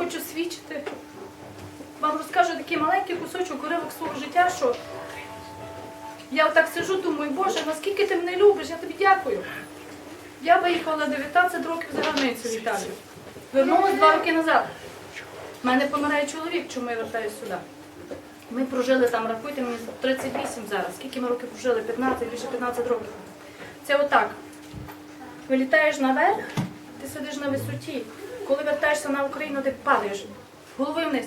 хочу свідчити. Вам розкажу такий маленький кусочок уривок свого життя, що я отак сижу, думаю, Боже, наскільки ти мене любиш, я тобі дякую. Я виїхала 19 років за границю в Італію. Вернулась два роки назад. У мене помирає чоловік, чому я вертаюся сюди. Ми прожили там, рахуйте мені 38 зараз. Скільки ми років прожили? 15, більше 15 років. Це отак. Вилітаєш наверх, ти сидиш на висоті. Коли вертаєшся на Україну, ти падаєш головою вниз.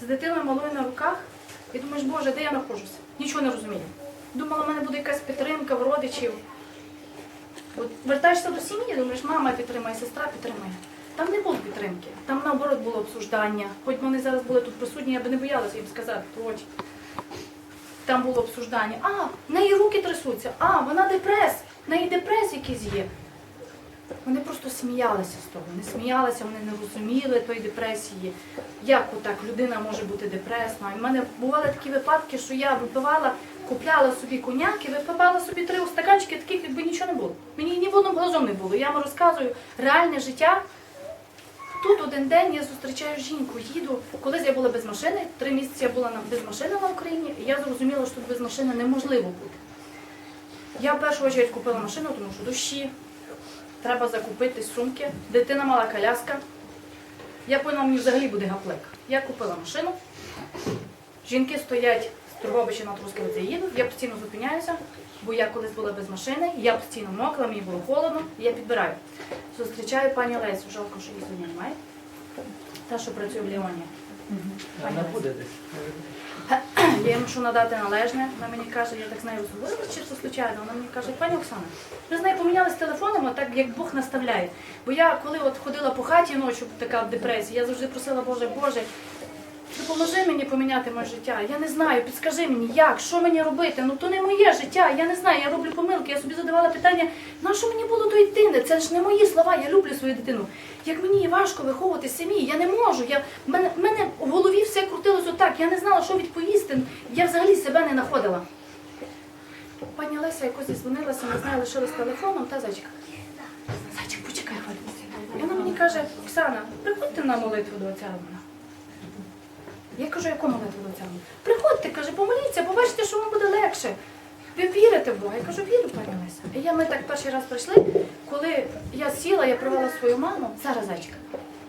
З дитиною малою на руках, і думаєш, Боже, де я знаходжуся? Нічого не розумію. Думала, в мене буде якась підтримка в родичів. От вертаєшся до сім'ї, думаєш, мама підтримає, сестра підтримає. Там не було підтримки, там наоборот було обсуждання. Хоч вони зараз були тут присутні, я би не боялася їм сказати проти. Там було обсуждання. А, в неї руки трясуться, а, вона депрес, в неї депрес якийсь є. Вони просто сміялися з того. Не сміялися, вони не розуміли тої депресії. Як отак людина може бути депресна? І в мене бували такі випадки, що я випивала, купляла собі коньяк і випивала собі три стаканчики, таких якби нічого не було. Мені ні в одному глазом не було. Я вам розказую реальне життя. Тут один день я зустрічаю жінку, їду. Колись я була без машини, три місяці я була без машини на Україні, і я зрозуміла, що тут без машини неможливо бути. Я в першу чергу купила машину, тому що дощі, треба закупити сумки. Дитина мала коляска. Я поняла, мені взагалі буде гаплик. Я купила машину. Жінки стоять з Тургобича на Трускавиці їдуть, я постійно зупиняюся, бо я колись була без машини, я постійно мокла, мені було холодно, я підбираю. Зустрічаю пані Лесю, жалко, що її сьогодні немає. Та, що працює в Ліоні. Вона буде десь. Я їй мушу надати належне. Вона мені каже, я так з нею розговорила, чисто случайно. Вона мені каже, пані Оксана, ми з нею помінялися телефонами, так як Бог наставляє. Бо я коли от ходила по хаті ночі, така в депресії, я завжди просила, Боже, Боже, допоможи мені поміняти моє життя. Я не знаю, підскажи мені, як, що мені робити. Ну то не моє життя. Я не знаю, я роблю помилки. Я собі задавала питання, на що мені було до дитини? Це ж не мої слова, я люблю свою дитину. Як мені важко виховувати сім'ї, я не можу. Я, в мене, в мене в голові все крутилось отак. Я не знала, що відповісти. Я взагалі себе не знаходила. Пані Леся якось зізвонилася, не знаю, лишилась телефоном, та зайчика. Зайчик, почекай. І вона мені каже, Оксана, приходьте на молитву до отця. Я кажу, яку молитву отця Приходьте, каже, помоліться, побачите, що вам буде легше. Ви вірите в Бога? Я кажу, вірю, пані Леся. І я ми так перший раз прийшли, коли я сіла, я привела свою маму, зараз зайчика.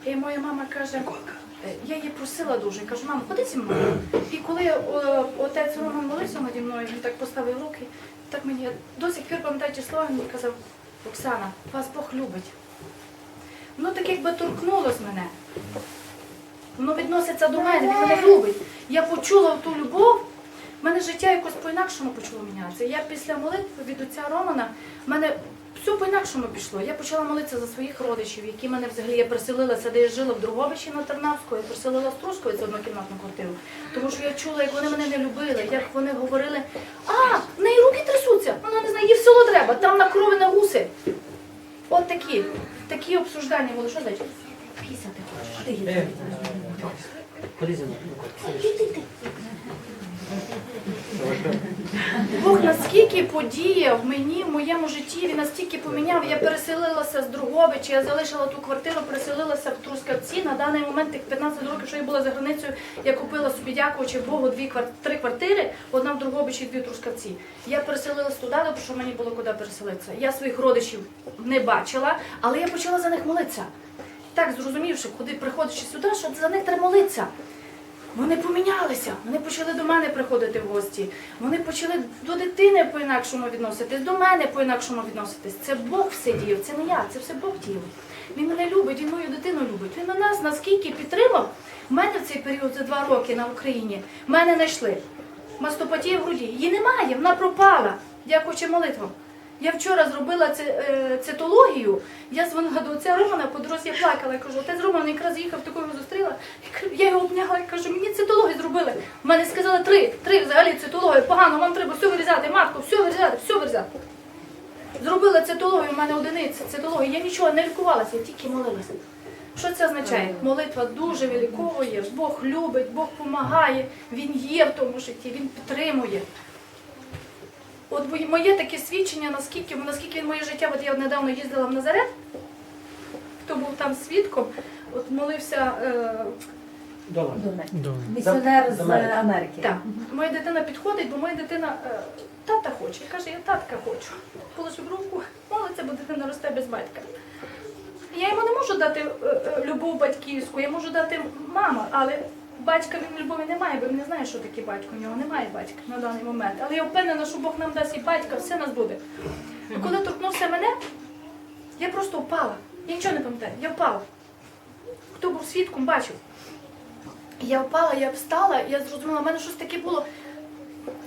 І моя мама каже, «Е, я її просила дуже. Я кажу, мамо, ходи зі мною. І коли о, отець Роман молився наді мною, він так поставив руки, так мені до сих пір пам'ятаю ті слова, він мені казав, Оксана, вас Бог любить. Воно так якби торкнулось мене. Воно відноситься до мене, він мене любить. Я почула ту любов, в мене життя якось по-інакшому почало мінятися. Я після молитви від отця Романа, в мене все по-інакшому пішло. Я почала молитися за своїх родичів, які мене взагалі я переселилася, де я жила в Другобичі на Тарнавську, я переселила в Трускавець в однокімнатну квартиру. Тому що я чула, як вони мене не любили, як вони говорили, а, в неї руки трясуться, вона не знає, їй в село треба, там на крови на гуси. От такі, такі обсуждання були. Що зайчик? Пісяти хочеш? Ти їди. Ходи зі мною. Бог наскільки подіяв мені в моєму житті, він настільки поміняв. Я переселилася з Другобича, я залишила ту квартиру, переселилася в Трускавці. На даний момент тих 15 років, що я була за границею, я купила собі, дякуючи Богу, дві три квартири, одна в Другобичі, дві в Трускавці. Я переселилася туди, тому що мені було куди переселитися. Я своїх родичів не бачила, але я почала за них молитися. Так зрозумівши, куди приходячи сюди, що за них треба молитися. Вони помінялися, вони почали до мене приходити в гості, вони почали до дитини по-інакшому відноситись, до мене по-інакшому відноситись. Це Бог все діяв, це не я, це все Бог діяв. Він мене любить, він мою дитину любить. Він нас наскільки підтримав. У мене в цей період за два роки на Україні мене знайшли. Мастопатія в груді. Її немає, вона пропала. Дякуючи молитвам. Я вчора зробила е, цитологію. Я дзвонила до отця Романа, по дорозі я плакала. Я кажу, отець Роман якраз їхав, такого зустріла. Я його обняла і кажу, мені цитологію зробили. В мене сказали три, три взагалі цитологію. Погано, вам треба все вирізати, матку, все вирізати, все вирізати. Зробила цитологію, в мене одиниця цитології. Я нічого не лікувалася, я тільки молилася. Що це означає? Молитва дуже виліковує, Бог любить, Бог допомагає, Він є в тому житті, Він підтримує. От моє таке свідчення, наскільки, наскільки він моє життя, от я недавно їздила в Назарет, хто був там свідком, от молився. Е. Місіонер З. Америки. так, моя дитина підходить, бо моя дитина е, тата хоче. Каже, я татка хочу. Положив руку, молиться, бо дитина росте без батька. Я йому не можу дати е, е, любов батьківську, я можу дати мама, але батька він любові немає, бо він не знає, що таке батько. У нього немає батька на даний момент. Але я впевнена, що Бог нам дасть і батька, все нас буде. І коли торкнувся мене, я просто впала. Я нічого не пам'ятаю, я впала. Хто був свідком, бачив. Я впала, я встала, я зрозуміла, в мене щось таке було.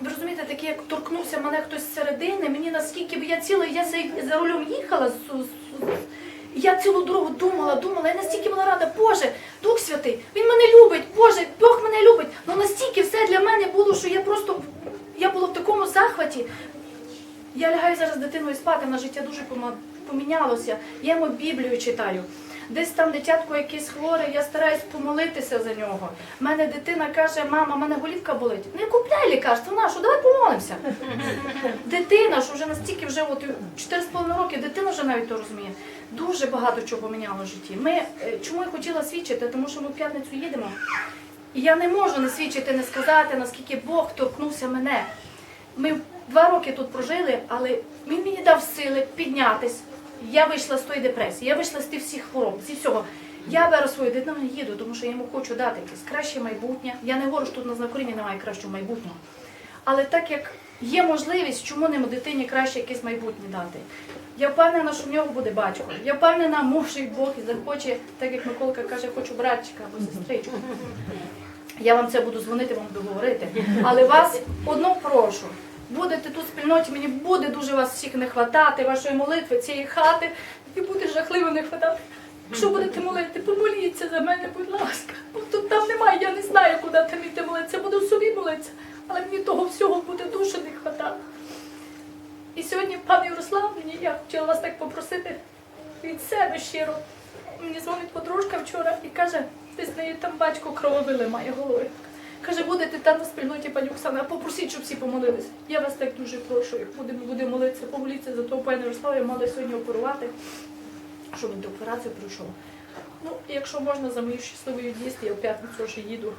Ви розумієте, таке, як торкнувся мене хтось з середини, мені наскільки б я ціла, я за, за рулем їхала, з- з- з- я цілу дорогу думала, думала, я настільки була рада, Боже, Дух Святий, Він мене любить, Боже, Бог мене любить. Ну настільки все для мене було, що я просто я була в такому захваті. Я лягаю зараз дитиною спати, на життя дуже помінялося. Я йому Біблію читаю. Десь там дитятко якесь хворе, я стараюсь помолитися за нього. У мене дитина каже, мама, в мене голівка болить. Не купляй лікарство, нашу, давай помолимося. Дитина, що вже настільки вже от 4,5 роки, дитина вже навіть то розуміє. Дуже багато чого поміняло в житті. Ми, е, чому я хотіла свідчити? Тому що ми в п'ятницю їдемо. І я не можу не свідчити, не сказати, наскільки Бог торкнувся мене. Ми два роки тут прожили, але він мені дав сили піднятись. Я вийшла з тої депресії, я вийшла з тих всіх хвороб, зі всього. Я беру свою дитину їду, тому що я йому хочу дати якесь краще майбутнє. Я не говорю, що тут на Знакоріні немає кращого майбутнього. Але так як є можливість, чому не дитині краще якесь майбутнє дати? Я впевнена, що в нього буде батько. Я впевнена, може і Бог і захоче, так як Миколка каже, хочу братчика або сестричку. Я вам це буду дзвонити, вам буду. Але вас одно прошу. Будете тут спільноті, мені буде дуже вас всіх не хватати, вашої молитви, цієї хати, і буде жахливо не хватати. Якщо будете молити, помоліться за мене, будь ласка. Бо тут там немає, я не знаю, куди там іти молитися. Буду собі молитися, але мені того всього буде дуже не хватати. І сьогодні, пан Ярослав, мені я хотіла вас так попросити від себе щиро. Мені дзвонить подружка вчора і каже, ти з нею там батько крововили має голови. Каже, будете там на спільноті, пані Оксана, попросіть, щоб всі помолились. Я вас так дуже прошу, як будемо будемо молитися, помоліться за того пані Ярослава, я мала сьогодні оперувати, щоб він до операції пройшов. Ну, якщо можна за мою щасливу дійсно, я в п'ятницю вже їду.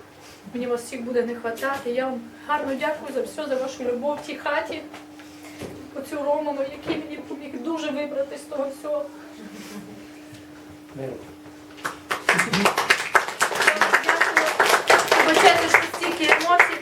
Мені вас всіх буде не вистачати. Я вам гарно дякую за все, за вашу любов в тій хаті. Оцю Роману, який мені поміг дуже вибрати з того всього. 谢谢